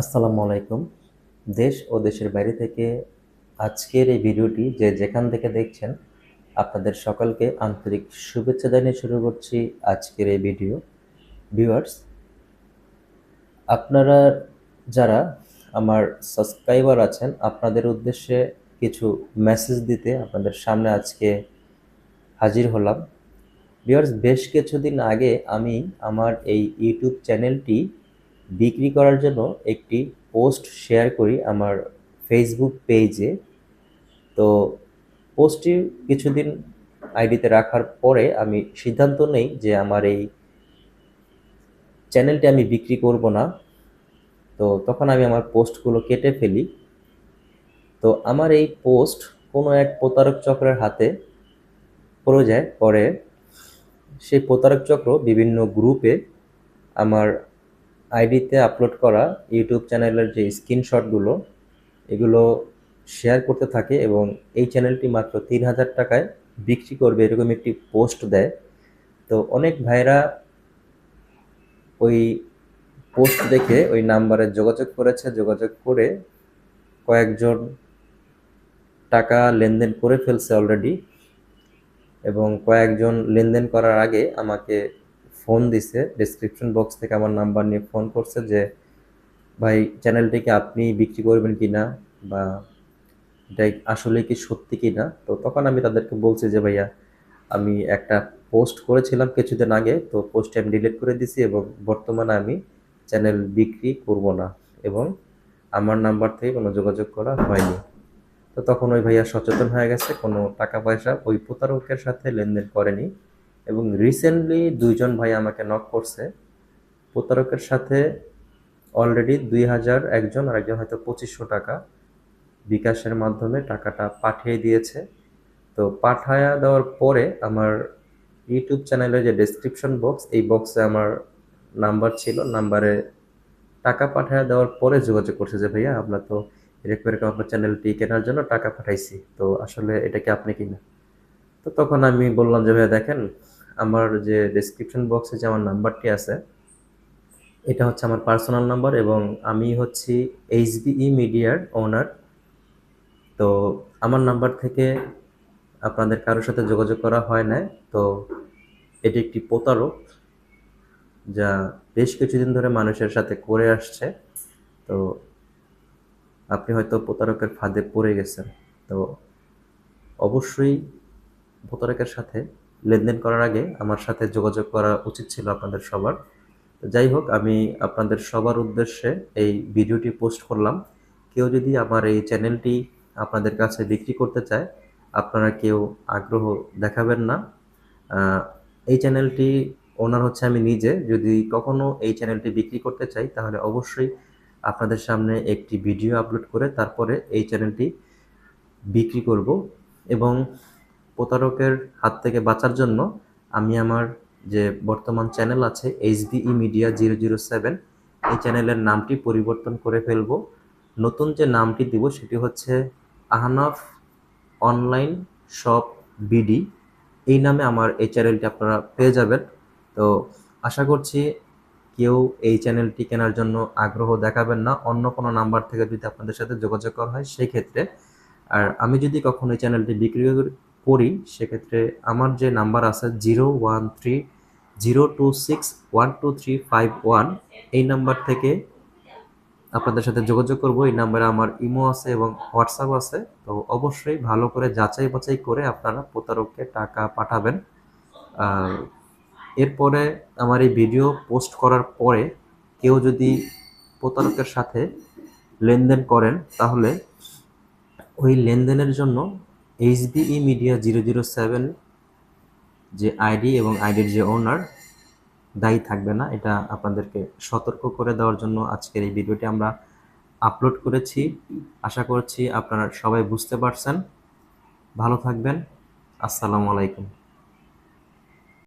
আসসালামু আলাইকুম। দেশ ও দেশের বাইরে থেকে আজকের এই ভিডিওটি যে যেখান থেকে দেখছেন, আপনাদের সকলকে আন্তরিক শুভেচ্ছা জানিয়ে শুরু করছি আজকের এই ভিডিও। ভিউয়ার্স, আপনারা যারা আমার সাবস্ক্রাইবার আছেন, আপনাদের উদ্দেশ্যে কিছু মেসেজ দিতে আপনাদের সামনে আজকে হাজির হলাম। ভিউয়ার্স, বেশ কিছুদিন আগে আমি আমার এই ইউটিউব চ্যানেলটি বিক্রি করার জন্য একটি পোস্ট শেয়ার করি আমার ফেসবুক পেজে তো পোস্টটি কিছুদিন আইডিতে রাখার পরে আমি সিদ্ধান্ত নেই যে আমার এই চ্যানেলটি আমি বিক্রি করব না। তো তখন আমি আমার পোস্টগুলো কেটে ফেলি। তো আমার এই পোস্ট কোনো এক প্রতারক চক্রের হাতে পড়ে যায়। পরে সেই প্রতারক চক্র বিভিন্ন গ্রুপে আমার আইডিতে আপলোড করা ইউটিউব চ্যানেলের যে স্ক্রিনশটগুলো, এগুলো শেয়ার করতে থাকে এবং এই চ্যানেলটি মাত্র তিন হাজার টাকায় বিক্রি করবে এরকম একটি পোস্ট দেয়। তো অনেক ভাইরা ওই পোস্ট দেখে ওই নাম্বারে যোগাযোগ করেছে, যোগাযোগ করে কয়েকজন টাকা লেনদেন করে ফেলছে অলরেডি এবং কয়েকজন লেনদেন করার আগে আমাকে ফোন দিছে ডিসক্রিপশন বক্স থেকে আমার নাম্বার নিয়ে ফোন করছে যে, ভাই চ্যানেলটিকে আপনি বিক্রি করবেন কি না বা এটা আসলে কি সত্যি কি না তো তখন আমি তাদেরকে বলছি যে, ভাইয়া, আমি একটা পোস্ট করেছিলাম কিছুদিন আগে, তো পোস্টটি আমি ডিলিট করে দিছি এবং বর্তমানে আমি চ্যানেল বিক্রি করব না এবং আমার নাম্বার থেকে কোনো যোগাযোগ করা হয়নি। তো তখন ওই ভাইয়া সচেতন হয়ে গেছে, কোনো টাকা পয়সা ওই প্রতারকের সাথে লেনদেন করেনি। এবং রিসেন্টলি দুইজন ভাই আমাকে নক করছে। প্রতারকের সাথে অলরেডি দুই হাজার একজন আর একজন হয়তো পঁচিশশো টাকা বিকাশের মাধ্যমে টাকাটা পাঠিয়ে দিয়েছে। তো পাঠায়া দেওয়ার পরে আমার ইউটিউব চ্যানেলের যে ডেসক্রিপশন বক্স এই বক্সে আমার নাম্বার ছিল। নাম্বারে টাকা পাঠায় দেওয়ার পরে যোগাযোগ করছে যে, ভাইয়া আপনার তো এরকম এরকম আপনার চ্যানেলটি কেনার জন্য টাকা পাঠাইছি। তো আসলে এটা কি আপনি কিনা তো তখন আমি বললাম যে, ভাইয়া, দেখেন আমার যে ডেসক্রিপশন বক্সে যে আমার নাম্বারটি আছে, এটা হচ্ছে আমার পার্সোনাল নাম্বার এবং আমি হচ্ছি এইচবিই মিডিয়ার ওনার তো আমার নাম্বার থেকে আপনাদের কারোর সাথে যোগাযোগ করা হয় না তো এটি একটি প্রতারক যা বেশ কিছুদিন ধরে মানুষের সাথে করে আসছে। তো আপনি হয়তো প্রতারকের ফাঁদে পড়ে গেছেন। তো অবশ্যই প্রতারকের সাথে লেনদেন করার আগে আমার সাথে যোগাযোগ করা উচিত ছিল আপনাদের সবার। যাই হোক, আমি আপনাদের সবার উদ্দেশ্যে এই ভিডিওটি পোস্ট করলাম। কেউ যদি আমার এই চ্যানেলটি আপনাদের কাছে বিক্রি করতে চায়, আপনারা কেউ আগ্রহ দেখাবেন না। এই চ্যানেলটি ওনার হচ্ছে আমি নিজে। যদি কখনো এই চ্যানেলটি বিক্রি করতে চাই, তাহলে অবশ্যই আপনাদের সামনে একটি ভিডিও আপলোড করে তারপরে এই চ্যানেলটি বিক্রি করব। এবং প্রতারকের হাত থেকে বাঁচার জন্য আমি আমার যে বর্তমান চ্যানেল আছে H HBE media zero zero seven এই চ্যানেলের নামটি পরিবর্তন করে ফেলব। নতুন যে নামটি দিব সেটি হচ্ছে আহনাফ অনলাইন শপ বিডি এই নামে আমার এই চ্যানেলটি আপনারা পেয়ে যাবেন। তো আশা করছি কেউ এই চ্যানেলটি কেনার জন্য আগ্রহ দেখাবেন না। অন্য কোনো নাম্বার থেকে যদি আপনাদের সাথে যোগাযোগ করা হয় সেই ক্ষেত্রে আর আমি যদি কখনো এই চ্যানেলটি বিক্রি করি সেক্ষেত্রে আমার যে নাম্বার আছে zero one three zero two six one two three five one, এই নাম্বার থেকে আপনাদের সাথে যোগাযোগ করব। এই নাম্বারে আমার ইমো আছে এবং হোয়াটসঅ্যাপ আছে। তো অবশ্যই ভালো করে যাচাই বাছাই করে আপনারা প্রতারককে টাকা পাঠাবেন। আর এরপরে আমার এই ভিডিও পোস্ট করার পরে কেউ যদি প্রতারকের সাথে লেনদেন করেন, তাহলে ওই লেনদেনের জন্য HBE media zero zero seven যে আইডি এবং আইডির যে ওনার দায়ী থাকবে না। এটা আপনাদেরকে সতর্ক করে দেওয়ার জন্য আজকের এই ভিডিওটি আমরা আপলোড করেছি। আশা করছি আপনারা সবাই বুঝতে পারছেন। ভালো থাকবেন। আসসালামু আলাইকুম।